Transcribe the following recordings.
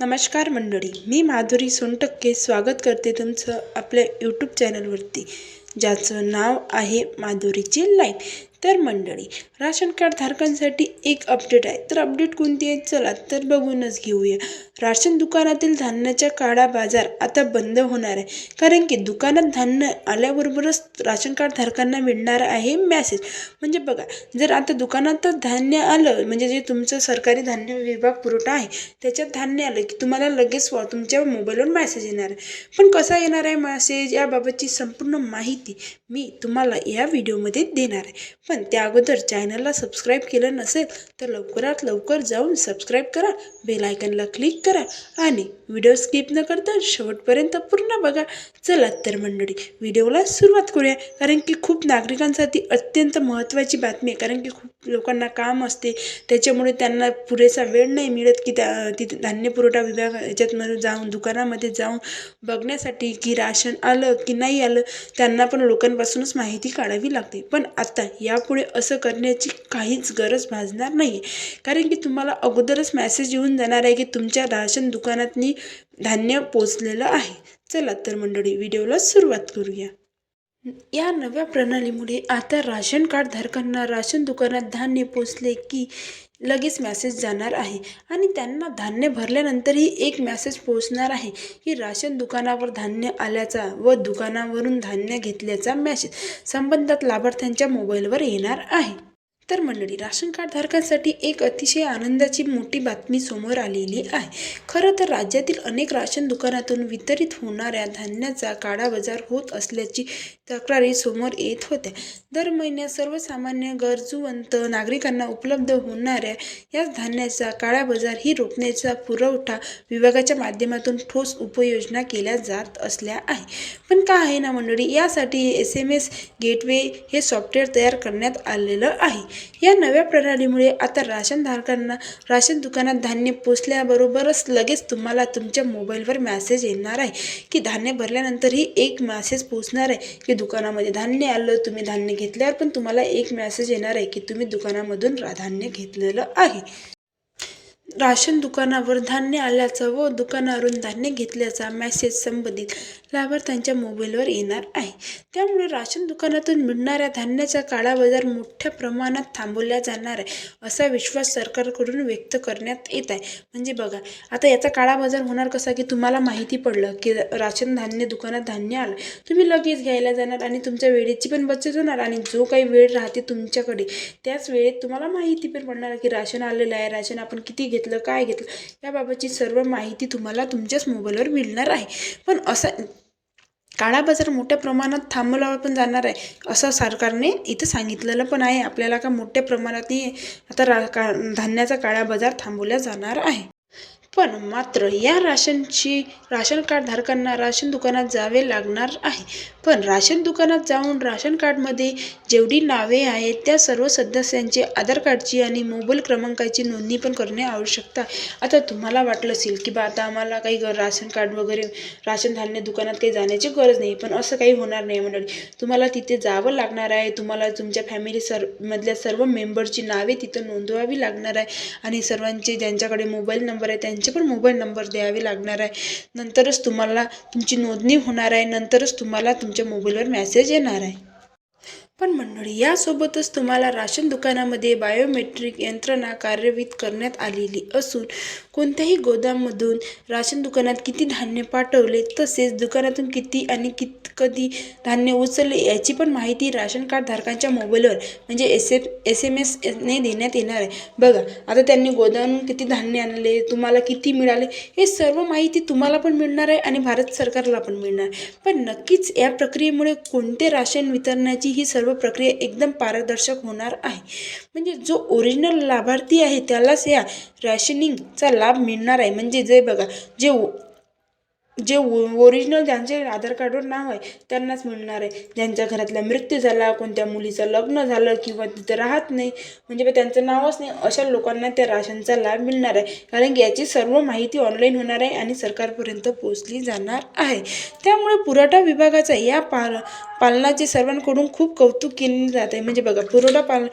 नमस्कार मंडळी मी माधुरी सोनटक्के स्वागत करते तुमचं आपल्या यूट्यूब चॅनलवरती ज्याचं नाव आहे माधुरीची लाईफ तर मंडळी राशन कार्ड धारकांसाठी एक अपडेट आहे. तर अपडेट कोणती आहे? चला तर बघूनच घेऊया. राशन दुकानातील धान्याचा काळा बाजार आता बंद होणार आहे. कारण की दुकानात धान्य आल्याबरोबरच राशन कार्ड धारकांना मिळणार आहे मॅसेज म्हणजे बघा जर आता दुकानात धान्य आलं म्हणजे जे तुमचं सरकारी धान्य विभाग पुरवठा आहे त्याच्यात धान्य आलं की तुम्हाला लगेच तुमच्या मोबाईलवर मॅसेज येणार आहे. पण कसा येणार आहे मॅसेज याबाबतची संपूर्ण माहिती मी तुम्हाला या व्हिडिओमध्ये देणार आहे. पण त्या अगोदर चॅनलला सबस्क्राईब केलं नसेल तर लवकरात लवकर जाऊन सबस्क्राईब करा बेल आयकनला क्लिक करा आणि व्हिडिओ स्किप न करता शेवटपर्यंत पूर्ण बघा. चला तर मंडळी व्हिडिओला सुरुवात करूया. कारण की खूप नागरिकांसाठी अत्यंत महत्त्वाची बातमी आहे. कारण की खूप लोकांना काम असते. त्याच्यामुळे त्यांना पुरेसा वेळ नाही मिळत की त्या तिथे धान्य पुरवठा विभाग याच्यातमध्ये जाऊन दुकानामध्ये जाऊन बघण्यासाठी की राशन आलं की नाही आलं त्यांना पण लोकांपासूनच माहिती काढावी लागते. पण आता यापुढे असं करण्याची काहीच गरज भासणार नाही आहे कारण की तुम्हाला अगोदरच मॅसेज येऊन जाणार आहे की तुमच्या राशन दुकानातनी धान्य पोचलेलं आहे. चला तर मंडळी व्हिडिओला सुरुवात करूया. या नव्या प्रणालीमुळे आता राशन कार्ड धारकांना राशन दुकानात धान्य पोचले की लगेच मॅसेज जाणार आहे आणि त्यांना धान्य भरल्यानंतरही एक मॅसेज पोचणार आहे. की राशन दुकानावर धान्य आल्याचा व दुकानावरून धान्य घेतल्याचा मॅसेज संबंधित लाभार्थ्यांच्या मोबाईलवर येणार आहे. तर मंडळी राशन कार्ड धारकांसाठी एक अतिशय आनंदाची मोठी बातमी समोर आलेली आहे. खरं तर राज्यातील अनेक राशन दुकानातून वितरित होणाऱ्या धान्याचा काळाबाजार होत असल्याची तक्रारी समोर येत होत्या. दर महिन्यात सर्वसामान्य गरजूवंत नागरिकांना उपलब्ध होणाऱ्या याच धान्याचा काळाबाजार ही रोखण्याचा पुरवठा विभागाच्या माध्यमातून ठोस उपाययोजना केल्या जात असल्या आहे पण का आहे ना मंडळी? यासाठी एस एम एस गेटवे हे सॉफ्टवेअर तयार करण्यात आलेलं आहे. या नव्या प्रणालीमुळे आता राशनधारकांना राशन दुकानात धान्य पोचल्याबरोबरच लगेच तुम्हाला तुमच्या मोबाईलवर मॅसेज येणार आहे. की धान्य भरल्यानंतरही एक मॅसेज पोचणार आहे. की दुकानामध्ये धान्य आलं तुम्ही धान्य घेतल्यावर पण तुम्हाला एक मेसेज येणार आहे की तुम्ही दुकानामधून धान्य घेतलेलं आहे. राशन दुकानावर धान्य आल्याचा व दुकानावरून धान्य घेतल्याचा मॅसेज संबंधित लाभार्थ्यांच्या मोबाईलवर येणार आहे. त्यामुळे राशन दुकानातून मिळणाऱ्या धान्याचा काळाबाजार मोठ्या प्रमाणात थांबवला जाणार आहे असा विश्वास सरकारकडून व्यक्त करण्यात येत आहे. म्हणजे बघा आता याचा काळाबाजार होणार कसा की तुम्हाला माहिती पडलं की राशन धान्य दुकानात धान्य आलं. तुम्ही लगेच घ्यायला जाणार आणि तुमच्या वेळेची पण बचत होणार आणि जो काही वेळ राहते तुमच्याकडे त्याच वेळेत तुम्हाला माहिती पण पडणार की राशन आलेलं आहे राशन आपण किती घेतलं काय घेतलं याबाबतची सर्व माहिती तुम्हाला तुमच्याच मोबाईलवर मिळणार आहे. पण असं काळा बाजार मोठ्या प्रमाणात थांबला पण जाणार आहे असं सरकारने इथं सांगितलेलं पण आहे. आपल्याला का मोठ्या प्रमाणात आता रा का धान्याचा काळा बाजार थांबवला जाणार आहे. पण मात्र या राशनची राशन कार्ड धारकांना राशन दुकानात जावे लागणार आहे. पण राशन दुकानात जाऊन राशन कार्डमध्ये जेवढी नावे आहेत त्या सर्व सदस्यांची आधार कार्डची आणि मोबाईल क्रमांकाची नोंदणी पण करणे आवश्यकता आहे. आता तुम्हाला वाटलं असेल की बा आता आम्हाला काही राशन कार्ड वगैरे राशन धान्य दुकानात काही जाण्याची गरज नाही पण असं काही होणार नाही मंडळी. तुम्हाला तिथे जावं लागणार आहे. तुम्हाला तुमच्या फॅमिली सर मधल्या सर्व मेंबरची नावे तिथं नोंदवावी लागणार आहे. आणि सर्वांचे ज्यांच्याकडे मोबाईल नंबर आहे त्यांचे पण मोबाईल नंबर द्यावे लागणार आहे. नंतरच तुम्हाला तुमची नोंदणी होणार आहे. नंतरच तुम्हाला तुमच्या मोबाईलवर मेसेज येणार आहे. पण मंडळी यासोबतच तुम्हाला राशन दुकानामध्ये बायोमेट्रिक यंत्रणा कार्यवित करण्यात आलेली असून कोणत्याही गोदाममधून राशन दुकानात किती धान्य पाठवले तसेच दुकानातून किती आणि कित कधी धान्य उचलले याची पण माहिती राशन कार्ड धारकांच्या मोबाईलवर म्हणजे एस एफ एस एम एसने देण्यात येणार आहे. बघा आता त्यांनी गोदामून किती धान्य आणले तुम्हाला किती मिळाले हे सर्व माहिती तुम्हाला पण मिळणार आहे आणि भारत सरकारला पण मिळणार आहे. पण नक्कीच या प्रक्रियेमुळे कोणते राशन वितरणाची ही सर्व प्रक्रिया एकदम पारदर्शक होणार आहे? म्हणजे जो ओरिजिनल लाभार्थी आहे त्यालाच या रॅशनिंगचा लाभ मिळणार आहे. म्हणजे जे बघा जे ओ- जे ओरिजिनल ज्यांचे आधार कार्डवर नाव आहे त्यांनाच मिळणार आहे. ज्यांच्या घरातला मृत्यू झाला कोणत्या मुलीचं लग्न झालं किंवा तिथं राहत नाही म्हणजे बा त्यांचं नावच नाही अशा लोकांना त्या राशनचा लाभ मिळणार आहे. कारण की याची सर्व माहिती ऑनलाईन होणार आहे आणि सरकारपर्यंत पोहोचली जाणार आहे. त्यामुळे पुरवठा विभागाचा या पाल पालनाचे सर्वांकडून खूप कौतुक केले जात आहे. म्हणजे बघा पुरवठा पाल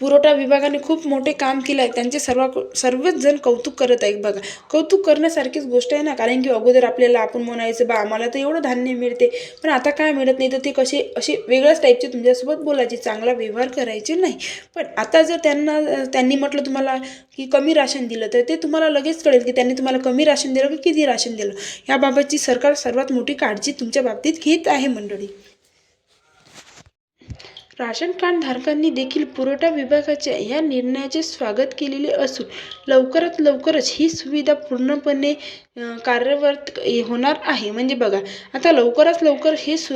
पुरवठा विभागाने खूप मोठे काम केलं आहे. त्यांचे सर्व सर्वच जण कौतुक करत आहेत बघा. कौतुक करण्यासारखीच गोष्ट आहे ना? कारण की अगोदर आपल्याला आपण म्हणायचं बा आम्हाला तर एवढं धान्य मिळते. पण आता काय मिळत नाही? तर ते कसे असे वेगळ्याच टाईपचे तुमच्यासोबत बोलायचे. चांगला व्यवहार करायचे नाही. पण आता जर त्यांना त्यांनी म्हटलं तुम्हाला की कमी राशन दिलं तर ते तुम्हाला लगेच कळेल की त्यांनी तुम्हाला कमी राशन दिलं की किती राशन दिलं? याबाबतची सरकार सर्वात मोठी काळजी तुमच्या बाबतीत घेत आहे मंडळी. राशन कार्ड धारकांनी देखील पुरवठा विभागाच्या या निर्णयाचे स्वागत केलेले असून लवकरात लवकरच ही सुविधा पूर्णपणे कार्यरत होणार आहे. म्हणजे बघा आता लवकरात लवकर हे सु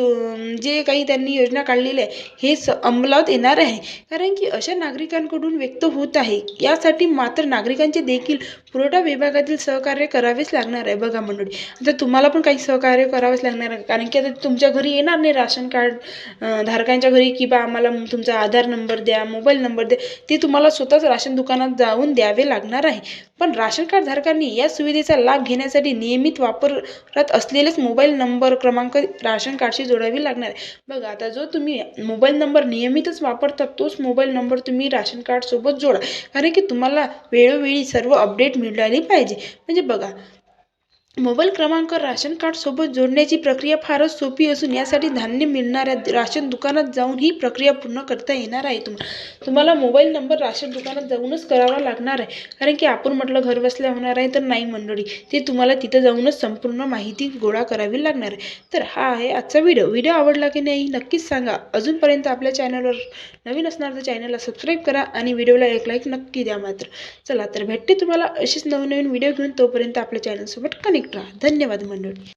जे काही त्यांनी योजना काढलेली आहे हे स अंमलात येणार आहे. कारण की अशा नागरिकांकडून व्यक्त होत आहे यासाठी मात्र नागरिकांचे देखील पुरवठा विभागातील सहकार्य करावेच लागणार आहे. बघा मंडळी आता तुम्हाला पण काही सहकार्य करावेच लागणार आहे. कारण की आता तुमच्या घरी येणार नाही राशन कार्ड धारकांच्या घरी किंवा आम्हाला तुमचा आधार नंबर द्या मोबाईल नंबर द्या ते तुम्हाला स्वतःच राशन दुकानात जाऊन द्यावे लागणार आहे. पण राशन कार्ड धारकांनी या सुविधेचा लाभ घेण्यासाठी नियमित वापरत असलेलेच मोबाईल नंबर क्रमांक राशन कार्डशी जोडावे लागणार आहे. बघा आता जो तुम्ही मोबाईल नंबर नियमितच वापरता तोच मोबाईल नंबर तुम्ही राशन कार्डसोबत जोडा. कारण की तुम्हाला वेळोवेळी सर्व अपडेट मिळाली पाहिजे. म्हणजे बघा मोबाईल क्रमांक राशन कार्डसोबत जोडण्याची प्रक्रिया फारच सोपी असून यासाठी धान्य मिळणाऱ्या राशन दुकानात जाऊन ही प्रक्रिया पूर्ण करता येणार आहे. तुम्हाला तुम्हाला मोबाईल नंबर राशन दुकानात जाऊनच करावा लागणार आहे. कारण की आपण म्हटलं घरबसल्या होणार आहे तर नाही मंडळी. ते तुम्हाला तिथं जाऊनच संपूर्ण माहिती गोळा करावी लागणार आहे. तर हा आहे आजचा व्हिडिओ. व्हिडिओ आवडला की नाही नक्कीच सांगा. अजूनपर्यंत आपल्या चॅनलवर नवीन असणार तर चॅनलला सबस्क्राईब करा आणि व्हिडिओला एक लाईक नक्की द्या मात्र. चला तर भेटते तुम्हाला अशीच नवनवीन व्हिडिओ घेऊन तोपर्यंत आपल्या चॅनलसोबत कनेक्ट राहा धन्यवाद मंडळी.